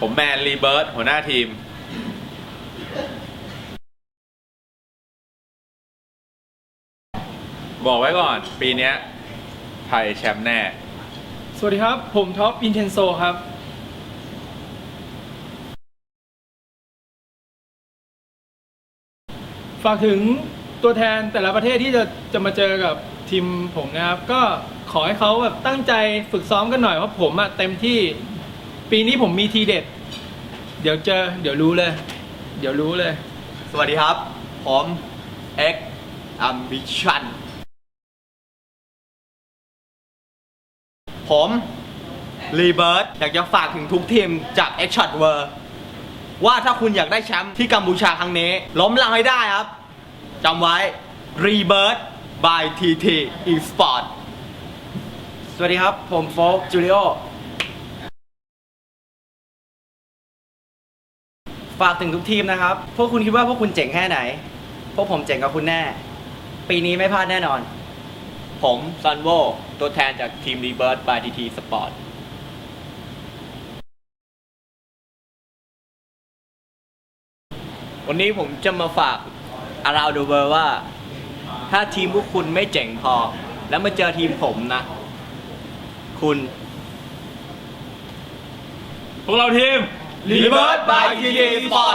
ผมแมนรีเบิร์ตหัวหน้าทีมบอกไว้ก่อน ปีนี้ไทยแชมป์แน่ สวัสดีครับ ผมท็อปอินเทนโซครับ ฝากถึงตัวแทนแต่ละประเทศที่จะจะมาเจอกับทีมผมนะครับ ก็ขอให้เขาแบบตั้งใจฝึกซ้อมกันหน่อยเพราะผมอะเต็มที่ ปีนี้ผมมีทีเด็ด เดี๋ยวเจอ เดี๋ยวรู้เลย เดี๋ยวรู้เลย สวัสดีครับ ผม X Ambition ผมรีเบิร์ t อยากจะฝากถึงทุกทีมจาก X Shot World ว่าถ้าคุณอยากได้แชมป์ที่กัมพูชาครั้งนี้ ล้มเราให้ได้ครับจำไว้รีเบิร์ by TT Esport สวัสดีครับ ผมโฟกจูริโอ ฝากถึงทุกทีมนะครับ พวกคุณคิดว่าพวกคุณเจ๋งแค่ไหน พวกผมเจ๋งกับคุณแน่ ปีนี้ไม่พลาดแน่นอน ผมซันโวตัวแทนจากทีมรีเบิร์ by TT Sport วันนี้ผมจะมาฝาก Around the World ว่า ถ้าทีมพวกคุณไม่เจ๋งพอ แล้วมาเจอทีมผมนะ คุณ พวกเราทีม ลีเวิร์สบายกีสปอร์